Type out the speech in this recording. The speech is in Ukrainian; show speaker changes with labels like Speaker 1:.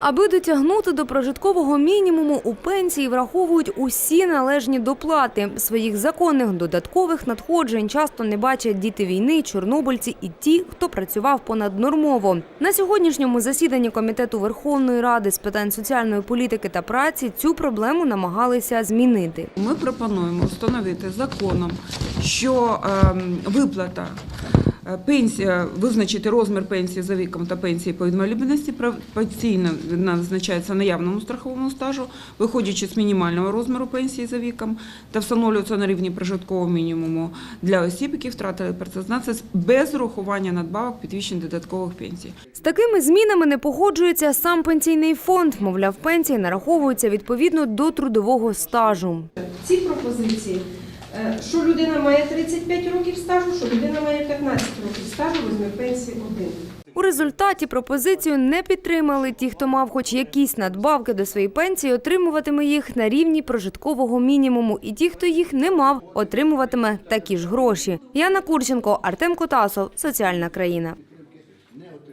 Speaker 1: Аби дотягнути до прожиткового мінімуму, у пенсії враховують усі належні доплати. Своїх законних додаткових надходжень часто не бачать діти війни, чорнобильці і ті, хто працював понаднормово. На сьогоднішньому засіданні Комітету Верховної Ради з питань соціальної політики та праці цю проблему намагалися змінити.
Speaker 2: Ми пропонуємо встановити законом, що ем, виплата пенсія, визначити розмір пенсії за віком та пенсії по інвалідності професійно назначається наявному страховому стажу, виходячи з мінімального розміру пенсії за віком, та встановлюється на рівні прожиткового мінімуму для осіб, які втратили працездатність без урахування надбавок підвищень додаткових пенсій.
Speaker 1: З такими змінами не погоджується сам пенсійний фонд. Мовляв, пенсії нараховуються відповідно до трудового стажу.
Speaker 3: ці пропозиції, е, що людина має 35 років стажу, що людина має 15 років стажу, розмір пенсії один.
Speaker 1: У результаті пропозицію не підтримали. Ті, хто мав хоч якісь надбавки до своєї пенсії, отримуватиме їх на рівні прожиткового мінімуму. І ті, хто їх не мав, отримуватиме такі ж гроші. Яна Курченко, Артем Котасов, Соціальна країна.